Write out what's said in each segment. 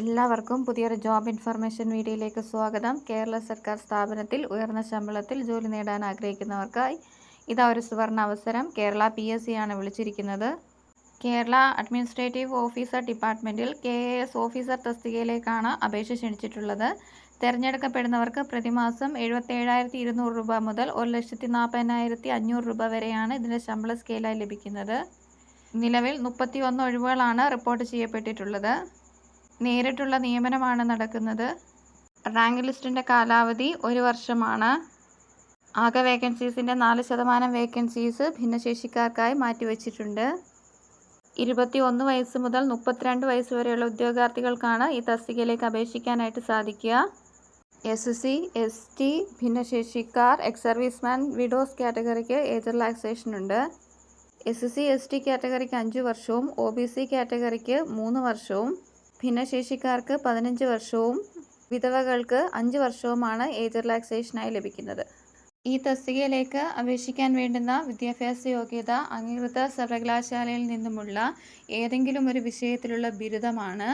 എല്ലാവർക്കും പുതിയൊരു job information വീഡിയോയിലേക്ക് സ്വാഗതം. കേരള സർക്കാർ സ്ഥാപനത്തിൽ ഉയർന്ന ശമ്പളത്തിൽ ജോലി നേടാൻ ആഗ്രഹിക്കുന്നവർക്കായി ഇതാ ഒരു സുവർണ അവസരം. കേരള പി എസ് ആണ് വിളിച്ചിരിക്കുന്നത്. കേരള അഡ്മിനിസ്ട്രേറ്റീവ് ഓഫീസർ ഡിപ്പാർട്ട്മെന്റിൽ കെ എ എസ് ഓഫീസർ തസ്തികയിലേക്കാണ് അപേക്ഷ ക്ഷണിച്ചിട്ടുള്ളത്. തിരഞ്ഞെടുക്കപ്പെടുന്നവർക്ക് പ്രതിമാസം എഴുപത്തേഴായിരത്തി ഇരുന്നൂറ് രൂപ മുതൽ ഒരു ലക്ഷത്തി നാൽപ്പതിനായിരത്തി അഞ്ഞൂറ് രൂപ വരെയാണ് ഇതിന്റെ ശമ്പള സ്കെയിലായി ലഭിക്കുന്നത്. നിലവിൽ മുപ്പത്തി ഒന്ന് ഒഴിവുകളാണ് റിപ്പോർട്ട് ചെയ്യപ്പെട്ടിട്ടുള്ളത്. നേരിട്ടുള്ള നിയമനമാണ് നടക്കുന്നത്. റാങ്ക് ലിസ്റ്റിന്റെ കാലാവധി ഒരു വർഷമാണ്. ആകെ വേക്കൻസീസിന്റെ നാല് ശതമാനം വേക്കൻസീസ് ഭിന്നശേഷിക്കാർക്കായി മാറ്റിവെച്ചിട്ടുണ്ട്. ഇരുപത്തി ഒന്ന് വയസ്സ് മുതൽ മുപ്പത്തിരണ്ട് വയസ്സ് വരെയുള്ള ഉദ്യോഗാർത്ഥികൾക്കാണ് ഈ തസ്തികയിലേക്ക് അപേക്ഷിക്കാനായിട്ട് സാധിക്കുക. എസ് സി എസ് ടി ഭിന്നശേഷിക്കാർ എക്സ് സർവീസ്മാൻ വിഡോസ് കാറ്റഗറിക്ക് ഏജ് റിലാക്സേഷൻ ഉണ്ട്. എസ് സി എസ് ടി കാറ്റഗറിക്ക് അഞ്ച് വർഷവും ഒ ബി സി കാറ്റഗറിക്ക് മൂന്ന് വർഷവും ഭിന്നശേഷിക്കാർക്ക് പതിനഞ്ച് വർഷവും വിധവകൾക്ക് അഞ്ച് വർഷവുമാണ് ഏജ് റിലാക്സേഷനായി ലഭിക്കുന്നത്. ഈ തസ്തികയിലേക്ക് അപേക്ഷിക്കാൻ വേണ്ടുന്ന വിദ്യാഭ്യാസ യോഗ്യത അംഗീകൃത സർവകലാശാലയിൽ നിന്നുമുള്ള ഏതെങ്കിലും ഒരു വിഷയത്തിലുള്ള ബിരുദമാണ്.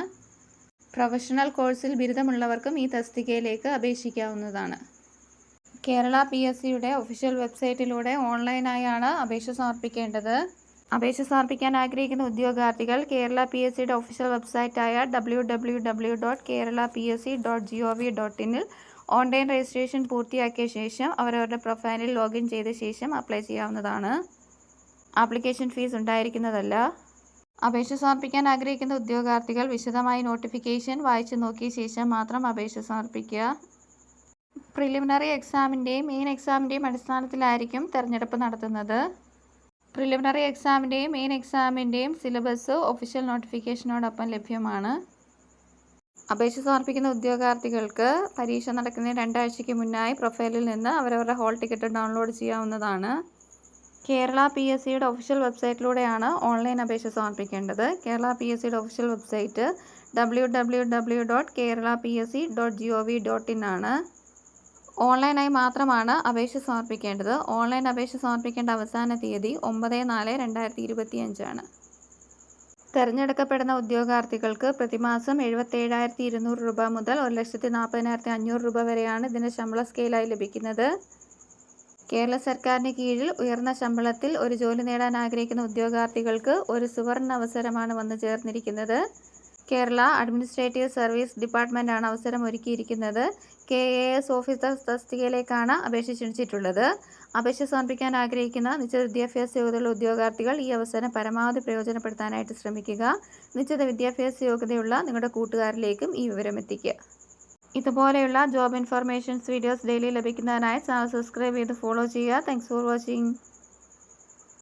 പ്രൊഫഷണൽ കോഴ്സിൽ ബിരുദമുള്ളവർക്കും ഈ തസ്തികയിലേക്ക് അപേക്ഷിക്കാവുന്നതാണ്. കേരള പി എസ് സിയുടെ ഒഫീഷ്യൽ വെബ്സൈറ്റിലൂടെ ഓൺലൈനായാണ് അപേക്ഷ സമർപ്പിക്കേണ്ടത്. അപേക്ഷ സമർപ്പിക്കാൻ ആഗ്രഹിക്കുന്ന ഉദ്യോഗാർത്ഥികൾ കേരള പി എസ് സിയുടെ official വെബ്സൈറ്റായ W W W dot Kerala P S C dot G O V dot ഇന്നിൽ online registration പൂർത്തിയാക്കിയ ശേഷം അവരവരുടെ പ്രൊഫൈലിൽ ലോഗിൻ ചെയ്ത ശേഷം അപ്ലൈ ചെയ്യാവുന്നതാണ്. ആപ്ലിക്കേഷൻ ഫീസ് ഉണ്ടായിരിക്കുന്നതല്ല. അപേക്ഷ സമർപ്പിക്കാൻ ആഗ്രഹിക്കുന്ന ഉദ്യോഗാർത്ഥികൾ വിശദമായി നോട്ടിഫിക്കേഷൻ വായിച്ചു നോക്കിയ ശേഷം മാത്രം അപേക്ഷ സമർപ്പിക്കുക. പ്രിലിമിനറി എക്സാമിന്റെയും മെയിൻ എക്സാമിന്റെയും അടിസ്ഥാനത്തിലായിരിക്കും തിരഞ്ഞെടുപ്പ് നടത്തുന്നത്. പ്രിലിമിനറി എക്സാമിന്റെയും മെയിൻ എക്സാമിന്റെയും സിലബസ് ഒഫീഷ്യൽ നോട്ടിഫിക്കേഷനോടൊപ്പം ലഭ്യമാണ്. അപേക്ഷ സമർപ്പിക്കുന്ന ഉദ്യോഗാർത്ഥികൾക്ക് പരീക്ഷ നടക്കുന്ന രണ്ടാഴ്ചയ്ക്ക് മുന്നായി പ്രൊഫൈലിൽ നിന്ന് അവരവരുടെ ഹോൾ ടിക്കറ്റ് ഡൗൺലോഡ് ചെയ്യാവുന്നതാണ്. കേരള പി എസ് സിയുടെ ഒഫീഷ്യൽ വെബ്സൈറ്റിലൂടെയാണ് ഓൺലൈൻ അപേക്ഷ സമർപ്പിക്കേണ്ടത്. കേരള പി എസ് സിയുടെ official website W W W dot Kerala P S C dot G O V dot in ആണ്. ഓൺലൈനായി മാത്രമാണ് അപേക്ഷ സമർപ്പിക്കേണ്ടത്. ഓൺലൈൻ അപേക്ഷ സമർപ്പിക്കേണ്ട അവസാന തീയതി ഒമ്പത് നാല് രണ്ടായിരത്തി ഇരുപത്തി അഞ്ചാണ് തിരഞ്ഞെടുക്കപ്പെടുന്ന ഉദ്യോഗാർത്ഥികൾക്ക് പ്രതിമാസം എഴുപത്തേഴായിരത്തി ഇരുന്നൂറ് രൂപ മുതൽ ഒരു ലക്ഷത്തി നാൽപ്പതിനായിരത്തി അഞ്ഞൂറ് രൂപ വരെയാണ് ഇതിന്റെ ശമ്പള സ്കെയിലായി ലഭിക്കുന്നത്. കേരള സർക്കാരിന് കീഴിൽ ഉയർന്ന ശമ്പളത്തിൽ ഒരു ജോലി നേടാൻ ആഗ്രഹിക്കുന്ന ഉദ്യോഗാർത്ഥികൾക്ക് ഒരു സുവർണ അവസരമാണ് വന്നു ചേർന്നിരിക്കുന്നത്. കേരള അഡ്മിനിസ്ട്രേറ്റീവ് സർവീസ് ഡിപ്പാർട്ട്മെന്റാണ് അവസരം ഒരുക്കിയിരിക്കുന്നത്. കെ എ എസ് ഓഫീസർ തസ്തികയിലേക്കാണ് അപേക്ഷ ക്ഷണിച്ചിട്ടുള്ളത്. അപേക്ഷ സമർപ്പിക്കാൻ ആഗ്രഹിക്കുന്ന നിശ്ചിത വിദ്യാഭ്യാസ യോഗ്യതയുള്ള ഉദ്യോഗാർത്ഥികൾ ഈ അവസരം പരമാവധി പ്രയോജനപ്പെടുത്താനായിട്ട് ശ്രമിക്കുക. നിശ്ചിത വിദ്യാഭ്യാസ യോഗ്യതയുള്ള നിങ്ങളുടെ കൂട്ടുകാരിലേക്കും ഈ വിവരം എത്തിക്കുക. ഇതുപോലെയുള്ള ജോബ് ഇൻഫർമേഷൻസ് വീഡിയോസ് ഡെയിലി ലഭിക്കുന്നതിനായി ചാനൽ സബ്സ്ക്രൈബ് ചെയ്ത് ഫോളോ ചെയ്യുക. Thanks for watching